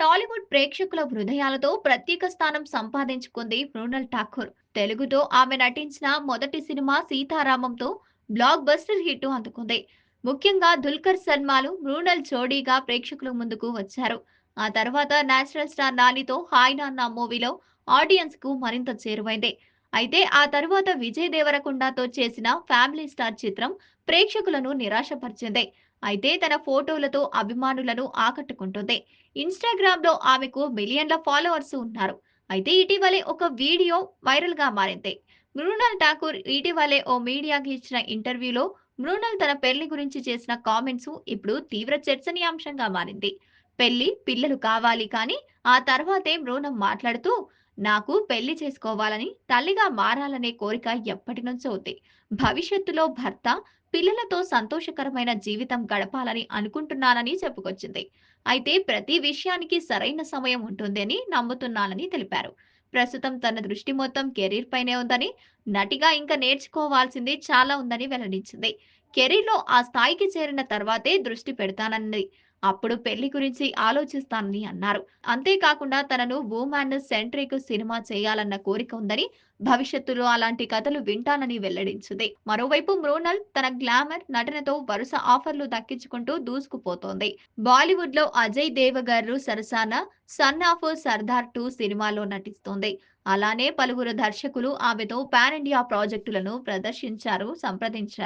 టాలీవుడ్ ప్రేక్షకుల హృదయాలతో ప్రత్యేక స్థానం సంపాదించుకుంది మృణల్ ఠాకూర్. తెలుగుతో ఆమె నటించిన మొదటి సినిమా సీతారామంతో బ్లాక్ బస్టర్ హిట్ అందుకుంది. ముఖ్యంగా దుల్కర్ సల్మాలు మృణల్ జోడీగా ప్రేక్షకుల ముందుకు వచ్చారు. ఆ తర్వాత నేచురల్ స్టార్ నానితో హాయ్ నాన్న మూవీలో ఆడియన్స్కు మరింత చేరువైంది. అయితే ఆ తర్వాత విజయ్ దేవరకొండతో చేసిన ఫ్యామిలీ స్టార్ చిత్రం ప్రేక్షకులను నిరాశపరిచింది. అయితే తన ఫోటోలతో అభిమానులను ఆకట్టుకుంటుంది. ఇన్స్టాగ్రామ్లో ఆమెకు మిలియన్ల ఫాలోవర్స్ ఉన్నారు. అయితే ఇటీవలే ఒక వీడియో వైరల్గా మారింది. మృణాల్ ఠాకూర్ ఇటీవలే ఓ మీడియాకి ఇచ్చిన ఇంటర్వ్యూలో మృణాల్ తన పెళ్ళి గురించి చేసిన కామెంట్స్ ఇప్పుడు తీవ్ర చర్చనీయాంశంగా మారింది. పెళ్ళి పిల్లలు కావాలి కానీ ఆ తర్వాతే మృణం మాట్లాడుతూ నాకు పెళ్ళి చేసుకోవాలని తల్లిగా మారాలనే కోరిక ఎప్పటి నుంచో ఉంది. భవిష్యత్తులో భర్త పిల్లలతో సంతోషకరమైన జీవితం గడపాలని అనుకుంటున్నానని చెప్పుకొచ్చింది. అయితే ప్రతి విషయానికి సరైన సమయం ఉంటుంది అని నమ్ముతున్నానని తెలిపారు. ప్రస్తుతం తన దృష్టి మొత్తం కెరీర్ పైనే ఉందని నటిగా ఇంకా నేర్చుకోవాల్సింది చాలా ఉందని వెల్లడించింది. కెరీర్లో ఆ స్థాయికి చేరిన తర్వాతే దృష్టి పెడతానన్నది. అప్పుడు పెళ్ళి గురించి ఆలోచిస్తానని అన్నారు. అంతేకాకుండా తనను వుమాన్ సెంట్రిక్ సినిమా చేయాలన్న కోరిక ఉందని భవిష్యత్తులో అలాంటి కథలు వింటానని వెల్లడించింది. మరోవైపు మృణాల్ తన గ్లామర్ నటనతో వరుస ఆఫర్లు దక్కించుకుంటూ దూసుకుపోతోంది. బాలీవుడ్లో అజయ్ దేవగర్రు సరసాన సన్ ఆఫ్ సర్దార్ టూ సినిమాలో నటిస్తోంది. అలానే పలువురు దర్శకులు ఆమెతో పాన్ ఇండియా ప్రాజెక్టులను ప్రదర్శించారు సంప్రదించారు.